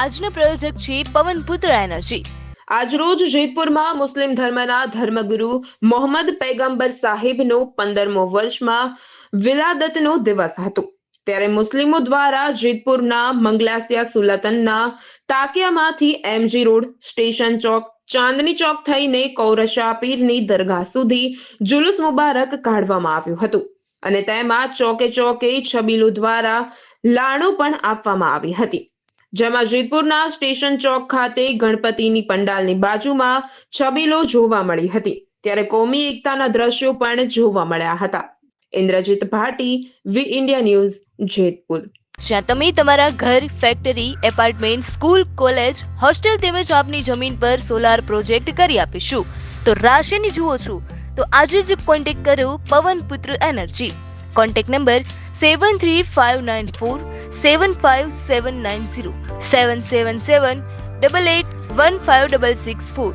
આજનો પ્રયોજક છે પવનપુત્ર એનર્જી. આજરોજ જેતપુરમાં મુસ્લિમ ધર્મના ધર્મગુરુ મોહમ્મદ પૈગંબર સાહેબનો પંદરમો વર્ષમાં વિલાદતનો દિવસ હતો. ત્યારે મુસ્લિમો દ્વારા જેતપુરના મંગલાસિયા સુલતનના તાકિયામાંથી MG road, station Chowk, Chandni Chowk થઈને કૌરશા પીરની દરગાહ સુધી જુલુસ મુબારક કાઢવામાં આવ્યું હતું. અને તેમાં ચોકે ચોકે છબીલો દ્વારા લાણો પણ આપવામાં આવી હતી. જેમાં જેતપુરના સ્ટેશન ચોક ખાતે ગણપતિની પંડાલની બાજુમાં છબીલો જોવા મળી હતી. ત્યારે કોમી એકતાના દ્રશ્યો પણ જોવા મળ્યા હતા. Indrajit Bhati, V India News, Jetpur. જ્યાં તમે તમારા ઘર factory apartment school college hostel તેમજ આપની જમીન પર સોલાર પ્રોજેક્ટ કરી આપીશું. તો રાશિની જુઓ છું. તો આજે જ કોન્ટેક્ટ કરો Pavanputra energy. Contact number seven three five nine four seven five seven nine zero seven seven seven double eight one five double six four.